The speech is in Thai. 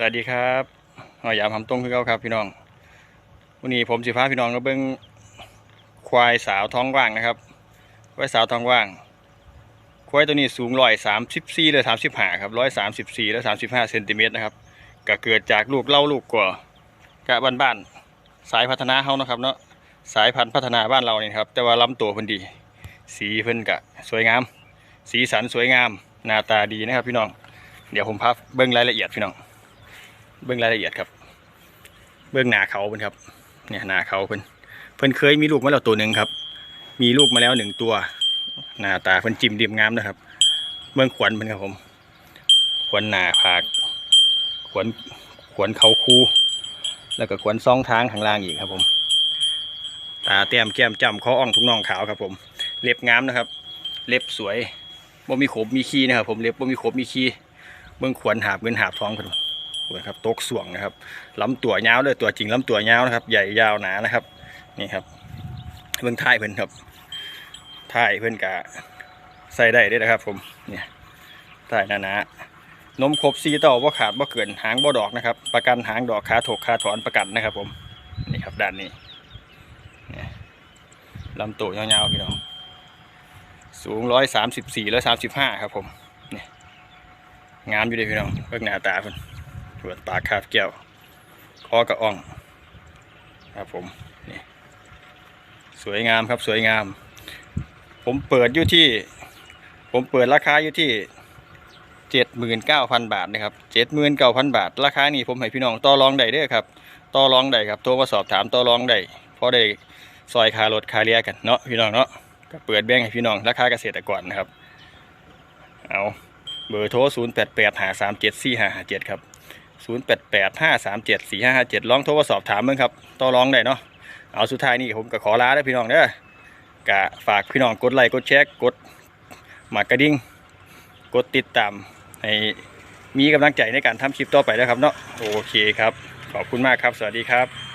สวัสดีครับหอยยามหำตรงคือเก่าครับพี่น้องวันนี้ผมสิพาพี่น้องก็เบิ่งควายสาวท้องว่างนะครับควายสาวท้องว่าง ควายตัวนี้สูงร้อยสามสิบสี่หรือสามสิบห้าครับร้อยสามสิบสี่หรือสามสิบห้าเซนติเมตรนะครับก็เกิดจากลูกเล่าลูกกว่ากะบ้านบ้านๆสายพัฒนาเฮานะครับเนาะสายพันธุ์พัฒนาบ้านเรานี่ครับ แต่ว่าลำตัวเพิ่นดี สีเพิ่นกะสวยงาม สีสันสวยงาม หน้าตาดีนะครับพี่น้อง เดี๋ยวผมพาเบิ่งรายละเอียดพี่น้อง เบิ่งรายละเอียดครับ เบิ่งหน้าเขาเพิ่นครับ เนี่ยหน้าเขาเพิ่นเพิ่นเคยมีลูกมาแล้วตัวหนึ่งครับ มีลูกมาแล้วหนึ่งตัว หน้าตาเพิ่นจิ้มดีมงามนะครับ เบิ่งขวัญเพิ่นครับผม ขวัญหน้าผากขวัญขวัญเขาคูแล้วก็ขวัญซองทางข้างล่างอีกครับผมตาแต้มแก้มจ้ำคออ่องทุกน่องขาวครับผม เล็บงามนะครับ เล็บสวยบ่มีขบมีขี้นะครับผมเล็บบ่มีขบมีขี้เบิ่งขวัญหาบเงินหาบทองเพิ่ นสวยครับตกสวงนะครับลำตัวยาวเลยตัวจริงลำตัวยาวนะครับ ใหญ่ยาวหนานะครับนี่ครับเบิ่งท้ายเพิ่อนครับท้ายเพิ่อนกะใส่ได้ด้อนะครับ ผมเนี่ยท้ายหนาๆนมครบซีเต่าบ่ขาดบ่เกินหางบ่ดอกนะครับ ประกันหางดอกขาถกขาถอนประกันนะครับ ผมนี่ครับด้านนี้นี่ยลำตัวยาวๆพี่น้องสูงร้อยสามสิบสี่ร้อยสามสิบห้าครับผมนี่งามอยู่เลยพี่น้องเบิ่งหน้าตาเพิ่น ตรวจปากคาบแก้วคอกระอ่องครับผมนี่สวยงามครับสวยงาม ผมเปิดอยู่ที่ ผมเปิดราคาอยู่ที่เจ็ดหมื่นเก้าพันบาทนะครับเจ็ดหมื่นเก้าพันบาท ราคานี้ผมให้พี่น้องต่อรองได้เด้อครับต่อรองได้ครับโทรมาสอบถามต่อรองได้เพราะได้ซอยคารถคาเรียกันเนาะพี่น้องเนาะก็เปิดแบ่งให้พี่น้องราคาเกษตรกรนะครับ เอาเบอร์โทร 0 8 8 5 3 7 4 5 5 7 ครับ 0 8 8 5 3 7 4 5 5 7ลองโทรมาสอบถามมั้งครับต่อรองได้เนาะเอาสุดท้ายนี่ผมก็ขอลาได้พี่น้องเด้อกะฝากพี่น้องกดไลค์กดแชร์กดหมากกระดิ่งกดติดตามให้มีกำลังใจในการทำคลิปต่อไปนะครับเนาะโอเคครับ ขอบคุณมากครับ สวัสดีครับ